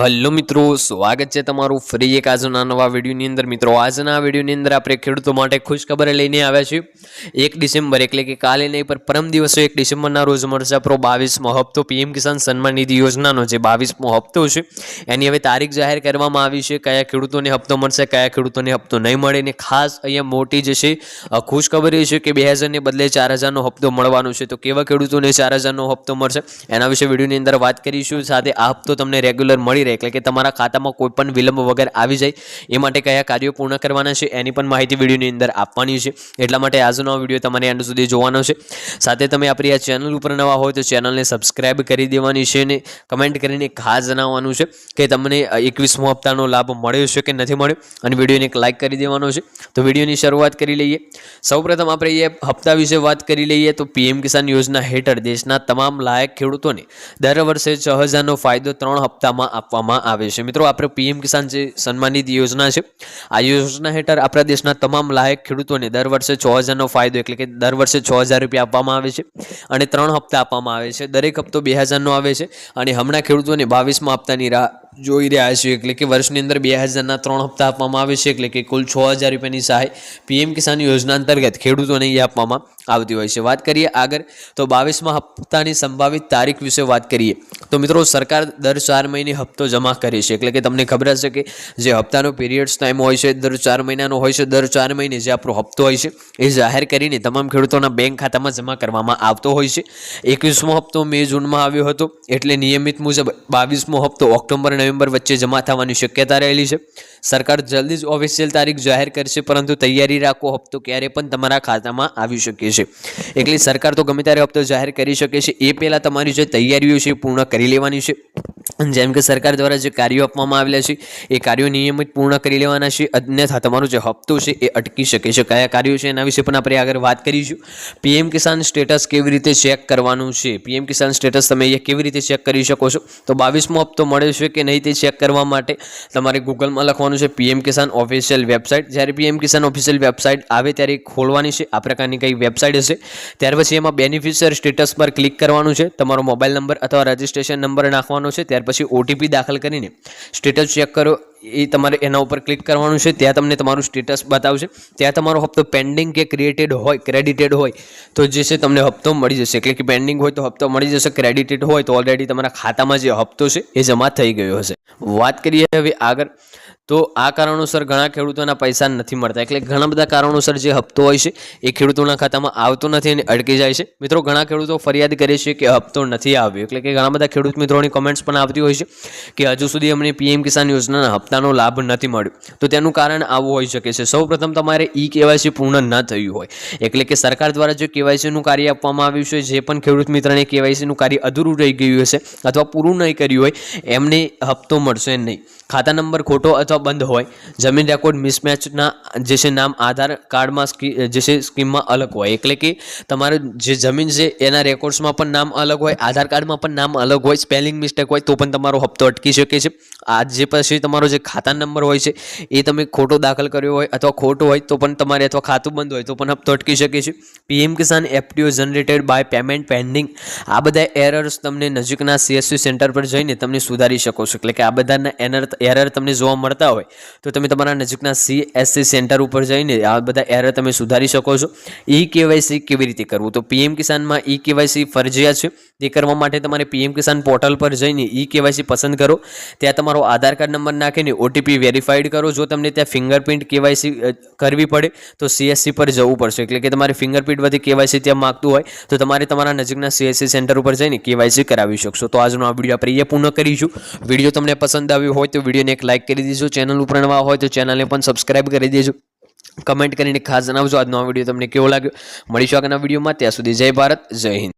Hello મિત્રો, સ્વાગત છે તમારું ફરી એક આજના નવા વિડીયોની અંદર. મિત્રો, આજના વિડીયોની અંદર આપણે ખેડૂતો માટે ખુશખબર લઈને આવ્યા છીએ. એક ડિસેમ્બર એટલે કે કાલે નહીં પર પરમ દિવસે એક ડિસેમ્બરના રોજ મળશે આપણો બાવીસમો હપ્તો. પીએમ કિસાન સન્માન નિધિ યોજનાનો જે બાવીસમો હપ્તો છે, એની હવે તારીખ જાહેર કરવામાં આવી છે. કયા ખેડૂતોને હપ્તો મળશે, કયા ખેડૂતોને હપ્તો નહીં મળે ને ખાસ અહીંયા મોટી જે છે ખુશખબર છે કે બે હજારને બદલે ચાર હજારનો હપ્તો મળવાનો છે. તો કેવા ખેડૂતોને ચાર હજારનો હપ્તો મળશે, એના વિશે વિડીયોની અંદર વાત કરીશું. સાથે આ હપ્તો તમને રેગ્યુલર મળી રહે એટલે કે તમારા ખાતામાં કોઈ પણ વિલંબ વગર આવી જાય, એ માટે કયા કાર્યો પૂર્ણ કરવાના છે, એની પણ માહિતી વિડીયોની અંદર આપવાની છે. એટલા માટે આજનો વીડિયો તમારે એન્ડ સુધી જોવાનો છે. સાથે તમે આપણી આ ચેનલ ઉપર નવા હોય તો ચેનલને સબસ્ક્રાઈબ કરી દેવાની છે અને કમેન્ટ કરીને ખાસ જણાવવાનું છે કે તમને એકવીસમો હપ્તાનો લાભ મળ્યો છે કે નથી મળ્યો, અને વિડીયોને એક લાઇક કરી દેવાનો છે. તો વિડીયોની શરૂઆત કરી લઈએ. સૌપ્રથમ આપણે એ હપ્તા વિશે વાત કરી લઈએ તો પીએમ કિસાન યોજના હેઠળ દેશના તમામ લાયક ખેડૂતોને દર વર્ષે છ હજારનો ફાયદો ત્રણ હપ્તામાં આપવામાં આવે છે. મિત્રો, આપણે પીએમ કિસાન જે સન્માનિત યોજના છે, આ યોજના હેઠળ આપણા દેશના તમામ લાયક ખેડૂતોને દર વર્ષે છ હજારનો ફાયદો, એટલે કે દર વર્ષે છ હજાર રૂપિયા આપવામાં આવે છે અને ત્રણ હપ્તા આપવામાં આવે છે. દરેક હપ્તો બે હજારનો આવે છે અને હમણાં ખેડૂતોને બાવીસમાં હપ્તાની રાહ જોઈ રહ્યા છે, એટલે કે વર્ષની અંદર બે હજારના ત્રણ હપ્તા આપવામાં આવે છે, એટલે કે કુલ છ હજાર રૂપિયાની સહાય પીએમ કિસાન યોજના અંતર્ગત ખેડૂતોને એ આપવામાં આવતી હોય છે. વાત કરીએ આગળ, તો બાવીસમાં હપ્તાની સંભાવિત તારીખ વિશે વાત કરીએ. તો મિત્રો, સરકાર દર ચાર મહિને હપ્તો જમા કરે છે. એટલે કે તમને ખબર હશે કે જે હપ્તાનો પીરિયડ્સ ટાઈમ હોય છે, દર ચાર મહિનાનો હોય છે, દર ચાર મહિને જે આપણો હપ્તો હોય છે, એ જાહેર કરીને તમામ ખેડૂતોના બેંક ખાતામાં જમા કરવામાં આવતો હોય છે. એકવીસમો હપ્તો મે જૂનમાં આવ્યો હતો, એટલે નિયમિત મુજબ બાવીસમો હપ્તો ઓક્ટોબર, નવેમ્બર વચ્ચે જમા થવાની શક્યતા રહેલી છે. સરકાર જલ્દી જ ઓફિશિયલ તારીખ જાહેર કરશે, પરંતુ તૈયારી રાખો, હપ્તો ક્યારે પણ તમારા ખાતામાં આવી શકે છે. એટલે સરકાર તો ગમે ત્યારે હપ્તો જાહેર કરી શકે છે, એ પહેલાં તમારી જે તૈયારીઓ છે પૂર્ણ કરી લેવાની છે. જેમ કે સરકાર દ્વારા જે કાર્યો આપવામાં આવેલા છે, એ કાર્યો નિયમિત પૂર્ણ કરી લેવાના છે. અન્યથા તમારો જે હપ્તો છે, એ અટકી શકે છે. કયા કાર્યો છે એના વિશે પણ આપણે આગળ વાત કરીશું. પીએમ કિસાન સ્ટેટસ કેવી રીતે ચેક કરવાનું છે? પીએમ કિસાન સ્ટેટસ તમે અહીંયા કેવી રીતે ચેક કરી શકો છો? તો બાવીસમો હપ્તો મળે છે કે નહીં તે ચેક કરવા માટે તમારે ગૂગલમાં લખવાનું છે પીએમ કિસાન ઓફિશિયલ વેબસાઇટ. જ્યારે પીએમ કિસાન ઓફિશિયલ વેબસાઇટ આવે ત્યારે ખોલવાની છે. આ પ્રકારની કંઈ વેબસાઇટ હશે. ત્યાર પછી એમાં બેનિફિશિયર સ્ટેટસ પર ક્લિક કરવાનું છે. તમારો મોબાઈલ નંબર અથવા રજિસ્ટ્રેશન નંબર નાખવાનો છે. ત્યાર પછી ઓટીપી દાખલ કરીને સ્ટેટસ ચેક કરો. એ તમારે એના ઉપર ક્લિક કરવાનું છે, ત્યાં તમને તમારું સ્ટેટસ બતાવશે. ત્યાં તમારો હપ્તો પેન્ડિંગ કે ક્રિએટેડ હોય ક્રેડિટેડ હોય, તો જે છે તમને હપ્તો મળી જશે. એટલે કે પેન્ડિંગ હોય તો હપ્તો મળી જશે ક્રેડિટેડ હોય તો ઓલરેડી તમારા ખાતામાં જે હપ્તો છે એ જમા થઈ ગયો હશે. વાત કરીએ હવે આગળ, તો આ કારણોસર ઘણા ખેડૂતોના પૈસા નથી મળતા. એટલે ઘણા બધા કારણોસર જે હપ્તો હોય છે, એ ખેડૂતોના ખાતામાં આવતો નથી અને અટકી જાય છે. મિત્રો, ઘણા ખેડૂતો ફરિયાદ કરે છે કે હપ્તો નથી આવ્યો. એટલે કે ઘણા બધા ખેડૂત મિત્રોની કમેન્ટ્સ પણ આવતી હોય છે કે હજુ સુધી અમને પીએમ કિસાન યોજનાના હપ્તાનો લાભ નથી મળ્યો. તો તેનું કારણ આવું હોઈ શકે છે. સૌપ્રથમ તમારે ઈ કેવાયસી પૂર્ણ ન થયું હોય. એટલે કે સરકાર દ્વારા જે કેવાયસીનું કાર્ય આપવામાં આવ્યું છે, જે પણ ખેડૂત મિત્રને કેવાયસીનું કાર્ય અધૂરું રહી ગયું હશે અથવા પૂરું નહીં કર્યું હોય, એમને હપ્તો મળશે નહીં. ખાતા નંબર ખોટો અથવા બંધ હોય, જમીન રેકોર્ડ મિસમેચના જે છે નામ આધાર કાર્ડમાં જે છે સ્કીમમાં અલગ હોય. એટલે કે તમારું જે જમીન છે, એના રેકોર્ડ્સમાં પણ નામ અલગ હોય, આધાર કાર્ડમાં પણ નામ અલગ હોય, સ્પેલિંગ મિસ્ટેક હોય, તો પણ તમારો હપ્તો અટકી શકે છે. આ જે પછી તમારો જે ખાતા નંબર હોય છે, એ તમે ખોટો દાખલ કર્યો હોય અથવા ખોટો હોય તો પણ તમારે અથવા ખાતું બંધ હોય તો પણ હપ્તો અટકી શકે છે PM Kisan FTO generated by payment pending આ બધા એરર્સ તમને નજીકના સીએસસી સેન્ટર પર જઈને તમને સુધારી શકો છો. એટલે કે આ બધાના એનર એરર તમને જોવા મળતા હોય તો તમે તમારા નજીકના સીએસસી સેન્ટર ઉપર જઈને આ બધા એરર તમે સુધારી શકો છો. ઈ કેવાયસી કેવી રીતે કરવું? તો પીએમ કિસાનમાં ઈ કેવાયસી ફરજિયાત છે. તે કરવા માટે તમારે પીએમ કિસાન પોર્ટલ પર જઈને ઈ કેવાયસી પસંદ કરો. ત્યાં તમારો આધાર કાર્ડ નંબર નાખીને ઓટીપી વેરીફાઈડ કરો. જો તમને ત્યાં ફિંગરપ્રિન્ટ કેવાયસી કરવી પડે, તો સીએસસી પર જવું પડશે. એટલે કે તમારે ફિંગરપ્રિન્ટ બધી કેવાયસી ત્યાં માગતું હોય, તો તમારે તમારા નજીકના સીએસસી સેન્ટર ઉપર જઈને કેવાયસી કરાવી શકશો. તો આજનો આ વીડિયો આપણે એ પૂર્ણ કરીશું. વીડિયો તમને પસંદ આવ્યો હોય, તો વિડીયોને એક લાઇક કરી દેજો. ચેનલ ઉપર નવા હોય, તો ચેનલને પણ સબસ્ક્રાઈબ કરી દેજો. કમેન્ટ કરીને ખાસ જણાવજો આજનો આ વીડિયો તમને કેવો લાગ્યો. મળીશું આગળના વિડીયોમાં ત્યાં સુધી જય ભારત, જય હિન્દ.